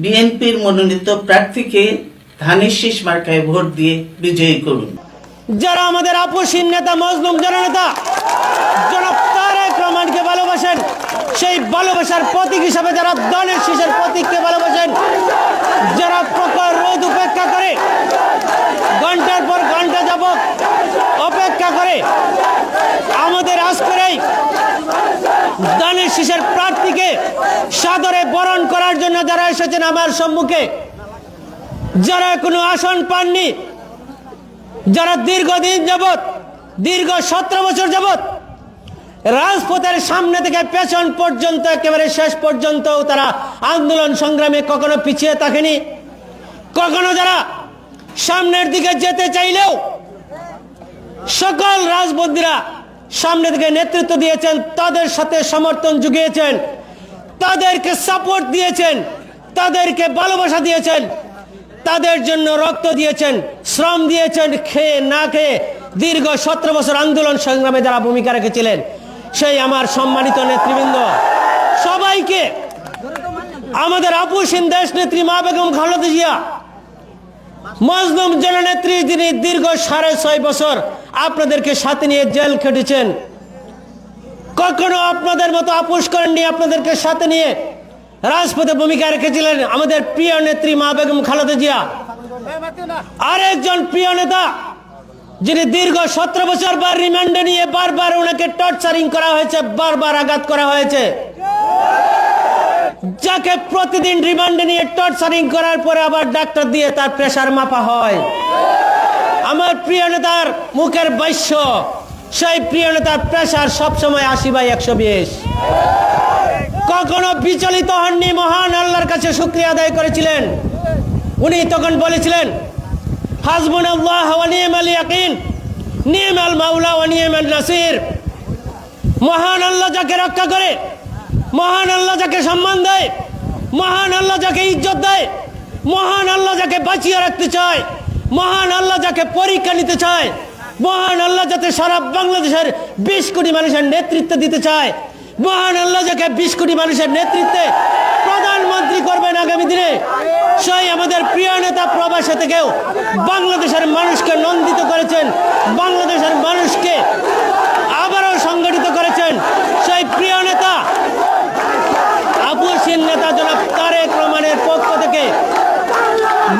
বিএনপির মনোনীত প্রার্থীকে ধানের শীষ মার্কায় ভোট দিয়ে বিজয়ী করুন। যারা আমাদের আপসীন নেতা, মজলুম জননেতা, জনাব ভালোবাসেন, সেই ভালোবাসার প্রতীক হিসাবে যারা দলের শীষের প্রতীককে ভালোবাসেন, যারা প্রকার রোদ উপেক্ষা করে, ঘণ্টার পর ঘণ্টা যাবত অপেক্ষা করে, আমাদের আজকের এই দানের শীষের প্রার্থীকে সাদরে বরণ করার জন্য যারা এসেছেন আমার সম্মুখে, যারা কোনো আসন পাননি, যারা দীর্ঘদিন যাবৎ, দীর্ঘ সতেরো বছর যাবৎ রাজপথের সামনে থেকে পেছন পর্যন্ত, একেবারে শেষ পর্যন্ত তারা আন্দোলন সংগ্রামে কখনো পিছিয়ে থাকেনি। কখনো যারা সামনের দিকে যেতে চাইলেও সকল রাজবন্দীরা সামনে থেকে নেতৃত্ব দিয়েছেন, তাদের সাথে সমর্থন জুগিয়েছেন, তাদেরকে সাপোর্ট দিয়েছেন, তাদেরকে ভালোবাসা দিয়েছেন, তাদের জন্য রক্ত দিয়েছেন, শ্রম দিয়েছেন, খেয়ে না খেয়ে দীর্ঘ সতেরো বছর আন্দোলন সংগ্রামে যারা ভূমিকা রেখেছিলেন, সেই আমার সম্মানিত নেতৃবৃন্দ, সবাইকে আমাদের আপুসিন দেশ নেত্রী মা বেগম খালেদা জিয়া মজলুম জননেত্রী যিনি দীর্ঘ সাড়ে ছয় বছর আপনাদেরকে সাথে নিয়ে জেল খেটেছেন, কখনো আপনাদের মতো আপোষ করেননি আপনাদেরকে সাথে নিয়ে। রাজপথে ভূমিকা রেখেছিলেন আমাদের প্রিয় নেত্রী মা বেগম খালেদা জিয়া। আরেকজন প্রিয় নেতা যিনি দীর্ঘ সতেরো বছর বার রিমান্ডে নিয়ে বারবার ওনাকে টর্চারিং করা হয়েছে, বারবার আঘাত করা হয়েছে। যাকে প্রতিদিন রিমান্ডে নিয়ে টর্চারিং করার পরে আবার ডাক্তার দিয়ে তার প্রেশার মাপা হয়। আমার প্রিয় নেতার মুখের বৈশ্য, সেই প্রিয় নেতার প্রেশার সবসময় আশি বাই একশো বিশ। কখনো বিচলিত হননি মহান আল্লাহর কাছে শুক্রিয়া আদায় করেছিলেন। উনি তখন বলেছিলেন হাসবুন আল্লাহ ওয়ানিয়াম আল ইয়াকিন নিয়াম আল মাওলা ওয়ানিয়াম আল নাসির। মহান আল্লাহ যাকে রক্ষা করে মহান আল্লাহ যাকে সম্মান দেয়, মহান আল্লাহ যাকে ইজ্জত দেয়, মহান আল্লাহ যাকে বাঁচিয়ে রাখতে চায়, মহান আল্লাহ যাকে পরীক্ষা নিতে চায়, মহান আল্লাহ যাতে সারা বাংলাদেশের বিশ কোটি মানুষের নেতৃত্ব দিতে চায়, মহান আল্লাহ যাকে বিশ কোটি মানুষের নেতৃত্বে প্রধানমন্ত্রী করবেন আগামী দিনে, সেই আমাদের প্রিয় নেতা প্রবাসে থেকেও বাংলাদেশের মানুষকে নন্দিত করেছেন, বাংলাদেশের মানুষকে আবারও সংগঠিত করেছেন সেই প্রিয় নেতা আবুসিন নেতা জনাব তারেক রহমানের পক্ষ থেকে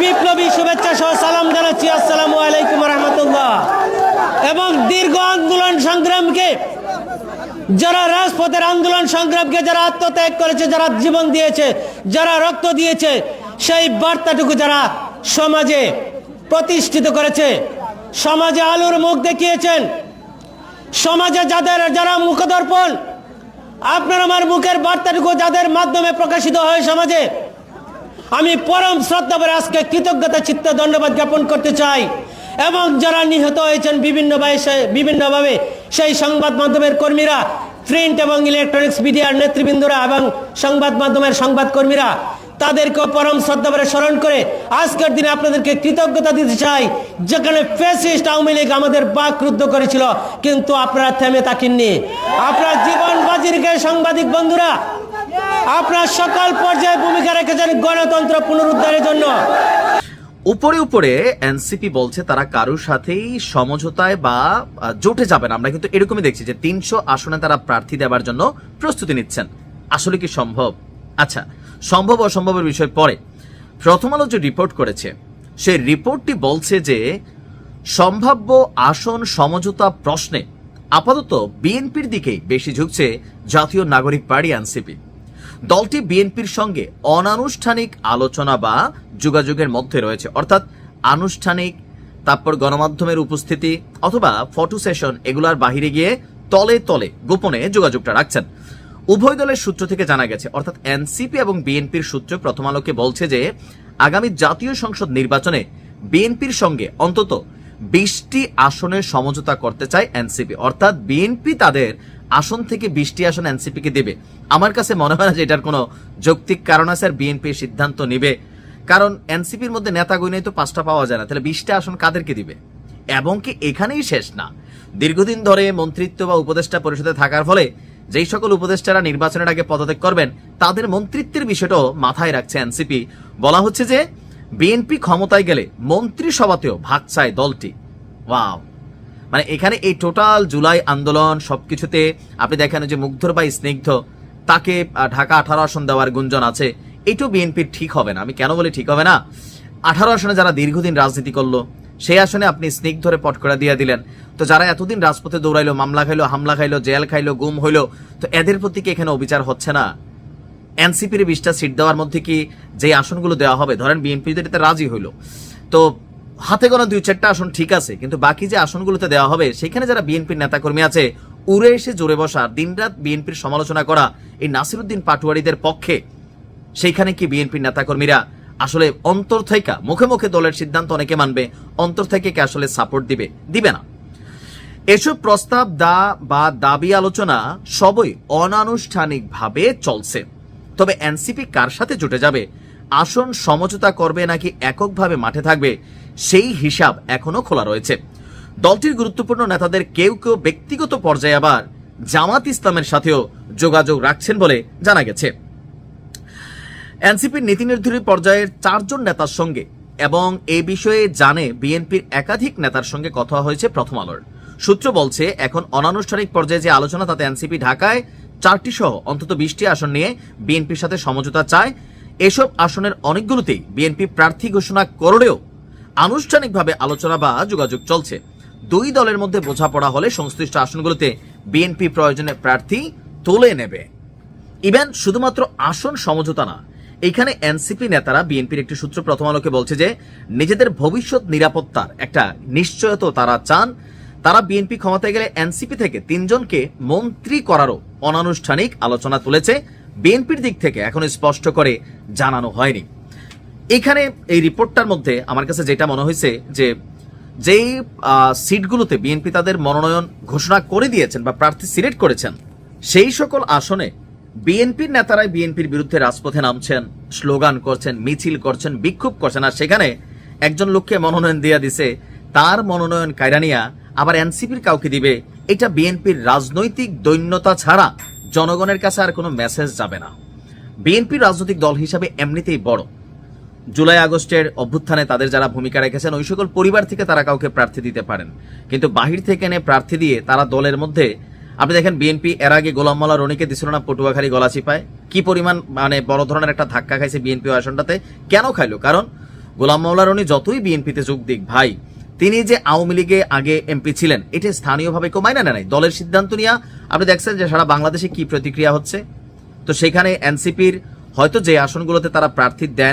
বিপ্লবী শুভেচ্ছা সহ সালাম জানাচ্ছি আসসালামু আলাইকুম রহমতুল্লাহ এবং দীর্ঘ আন্দোলন সংগ্রামকে যারা রাজপথের আন্দোলন সংগ্রামকে যারা আত্মত্যাগ করেছে, যারা জীবন দিয়েছে, যারা রক্ত দিয়েছে, সেই বার্তাটুকু যারা সমাজে প্রতিষ্ঠিত করেছে, সমাজে আলোর মুখ দেখিয়েছেন, সমাজে যাদের যারা মুখদর্পণ, আপনার আমার মুখের বার্তাটুকু যাদের মাধ্যমে প্রকাশিত হয় সমাজে, আমি পরম শ্রদ্ধা করে আজকে কৃতজ্ঞতা, চিত্ত, ধন্যবাদ জ্ঞাপন করতে চাই। এবং যারা নিহত হয়েছেন বিভিন্ন বিভিন্নভাবে সেই সংবাদ মাধ্যমের কর্মীরা, প্রিন্ট এবং ইলেকট্রনিক্স মিডিয়ার নেতৃবৃন্দরা এবং সংবাদ মাধ্যমের সংবাদকর্মীরা, তাদেরকেও পরম শ্রদ্ধা করে স্মরণ করে আজকের দিনে আপনাদেরকে কৃতজ্ঞতা দিতে চাই। যেখানে ফেসিস্ট আওয়ামী লীগ আমাদের বাক রুদ্ধ করেছিল, কিন্তু আপনারা থেমে থাকেননি আপনার জীবন বাজি রেখে সাংবাদিক বন্ধুরা, আপনার সকল পর্যায়ে ভূমিকা রেখেছেন গণতন্ত্র পুনরুদ্ধারের জন্য। উপরে উপরে এনসিপি বলছে তারা কারোর সাথেই সমঝোতায় বা জোটে যাবে না। আমরা কিন্তু এরকমই দেখছি যে তিনশো আসনে তারা প্রার্থী দেওয়ার জন্য প্রস্তুতি নিচ্ছেন। আসলে কি সম্ভব? আচ্ছা সম্ভব অসম্ভবের বিষয় পরে। প্রথম আলো যে রিপোর্ট করেছে, সেই রিপোর্টটি বলছে যে সম্ভাব্য আসন সমঝোতা প্রশ্নে আপাতত বিএনপির দিকেই বেশি ঝুঁকছে জাতীয় নাগরিক পার্টি এনসিপি। দলটি বিএনপির সঙ্গে অনানুষ্ঠানিক আলোচনা বা যোগাযোগের মধ্যে রয়েছে। অর্থাৎ আনুষ্ঠানিক, তারপর গণমাধ্যমের উপস্থিতি অথবা ফটো সেশন এগুলার বাহিরে গিয়ে তলে তলে গোপনে যোগাযোগটা রাখছেন। উভয় দলের সূত্র থেকে জানা গেছে, অর্থাৎ এনসিপি এবং বিএনপির সূত্র প্রথম আলোকে বলছে যে, আগামী জাতীয় সংসদ নির্বাচনে বিএনপির সঙ্গে অন্তত বিশটি আসনের সমঝোতা করতে চায় এনসিপি। অর্থাৎ বিএনপি তাদের আসন থেকে বিশটি আসন এনসিপি কে দেবে। আমার কাছে মনে হয় না যে এটার কোনো যৌক্তিক কারণ আছে আর বিএনপি সিদ্ধান্ত নিবে। কারণ এনসিপির মধ্যে নেতা গুইনেই তো পাঁচটা পাওয়া যায় না। তাহলে বিশটা আসন কাদেরকে দিবে? এবং কি এখানেই শেষ না? দীর্ঘদিন ধরে মন্ত্রিত্ব বা উপদেষ্টা পরিষদে থাকার ফলে যেই সকল উপদেষ্টারা নির্বাচনের আগে পদত্যাগ করবেন, তাদের মন্ত্রিত্বের বিষয়টাও মাথায় রাখছে এনসিপি। বলা হচ্ছে যে বিএনপি ক্ষমতায় গেলে মন্ত্রিসভাতেও ভাগ চায় দলটি। ওয়াও। মানে এখানে এই টোটাল জুলাই আন্দোলন সবকিছুতে আপনি দেখেন যে মুগ্ধর বা স্নিগ্ধ, তাকে ঢাকা আঠারো আসন দেওয়ার গুঞ্জন আছে। এটাও বিএনপির ঠিক হবে না। আমি কেন বলি ঠিক হবে না? আঠারো আসনে যারা দীর্ঘদিন রাজনীতি করল, সেই আসনে আপনি স্নিগ্ধরে পট করে দিয়ে দিলেন। তো যারা এতদিন রাজপথে দৌড়াইলো, মামলা খাইলো, হামলা খাইলো, জেল খাইলো, গুম হইল, তো এদের প্রতি কি এখানে অবিচার হচ্ছে না? এনসিপির বিশটা সিট দেওয়ার মধ্যে কি যে আসনগুলো দেওয়া হবে, ধরেন বিএনপি যদি এটাতে রাজি হইল। তো হাতে গোনা দুই চারটা আসন ঠিক আছে, কিন্তু বাকি যে আসনগুলোতে দেওয়া হবে, সেখানে যারা বিএনপির নেতাকর্মী আছে, উড়ে এসে জোরে বসা, দিনরাত বিএনপির সমালোচনা করা, এই নাসিরুদ্দিন পাটুয়ারিদের পক্ষে, সেইখানে কি বিএনপির নেতাকর্মীরা আসলে অন্তর থেকে মুখে মুখে দলের সিদ্ধান্ত অনেকে মানবে, অন্তর থেকে কে আসলে সাপোর্ট দিবে? দিবে না। এসব প্রস্তাব দা বা দাবি আলোচনা সবই অনানুষ্ঠানিকভাবে চলছে। তবে এনসিপি কার সাথে জুটে যাবে? আসন সমঝোতা করবে নাকি এককভাবে মাঠে থাকবে? সেই হিসাব এখনও খোলা রয়েছে। দলটির গুরুত্বপূর্ণ নেতাদের কেউ কেউ ব্যক্তিগত পর্যায়ে আবার জামাত ইসলামের সাথেও যোগাযোগ রাখছেন বলে জানা গেছে। এনসিপির নীতি নির্ধারী পর্যায়ের চারজন নেতার সঙ্গে এবং এ বিষয়ে জানে বিএনপির একাধিক নেতার সঙ্গে কথা হয়েছে প্রথম আলোর। সূত্র বলছে, এখন অনানুষ্ঠানিক পর্যায়ে যে আলোচনা, তাতে এনসিপি ঢাকায় চারটি সহ অন্তত বিশটি আসন নিয়ে বিএনপির সাথে সমঝোতা চায়। এসব আসনের অনেকগুলোতেই বিএনপি প্রার্থী ঘোষণা করলেও আনুষ্ঠানিকভাবে আলোচনা বা যোগাযোগ চলছে। দুই দলের মধ্যে বোঝাপড়া হলে সংশ্লিষ্ট আসনগুলোতে বিএনপি প্রয়োজনে প্রার্থী তুলে নেবে। ইভেন শুধুমাত্র আসন সমঝোতা না, এখানে এনসিপি নেতারা বিএনপির একটি সূত্র প্রথম আলোকে বলছে যে, নিজেদের ভবিষ্যৎ নিরাপত্তার একটা নিশ্চয়তা তারা চান। তারা বিএনপি ক্ষমতায় গেলে এনসিপি থেকে তিনজনকে মন্ত্রী করারও অনানুষ্ঠানিক আলোচনা তুলেছে বিএনপির দিক থেকে, এখন স্পষ্ট করে জানানো হয়নি। এখানে এই রিপোর্টটার মধ্যে আমার কাছে যেটা মনে হয়েছে যে, যেই সিটগুলোতে বিএনপি তাদের মনোনয়ন ঘোষণা করে দিয়েছেন বা প্রার্থী সিলেক্ট করেছেন, সেই সকল আসনে বিএনপির নেতারাই বিএনপির বিরুদ্ধে রাজপথে নামছেন, স্লোগান করছেন, মিছিল করছেন, বিক্ষোভ করছেন। আর সেখানে একজন লোককে মনোনয়ন দিয়ে দিছে, তার মনোনয়ন কায়রানিয়া আবার এনসিপির কাউকে দিবে, এটা বিএনপির রাজনৈতিক দৈন্যতা ছাড়া জনগণের কাছে আর কোনো মেসেজ যাবে না। বিএনপি রাজনৈতিক দল হিসাবে এমনিতেই বড়। জুলাই আগস্টের অভ্যুত্থানে তাদের যারা ভূমিকা রেখেছেন, ওই সকল পরিবার থেকে তারা কাউকে প্রার্থী দিতে পারেন। কিন্তু বাহির থেকে এনে প্রার্থী দিয়ে তারা দলের মধ্যে, আপনি দেখেন বিএনপি এর আগে গোলাম মোল্লা রনিকে দিছিল না পটুয়াখালী গলাচিপায় কি পরিমাণ মানে বড় ধরনের একটা ধাক্কা খাইছে বিএনপি আসনটাতে, কেন খাইলো? কারণ গোলাম মাওলা রনি যতই বিএনপিতে যোগ দিক, ভাই তিনি যে আওয়ামী লীগে আগে এমপি ছিলেন, এটি স্থানীয়ভাবে কেউ মাইনা নেয় দলের সিদ্ধান্ত নিয়ে আপনি দেখছেন যে সারা বাংলাদেশে কি প্রতিক্রিয়া হচ্ছে? তো সেখানে এনসিপির হয়তো যে আসনগুলোতে তারা প্রার্থী দেয় না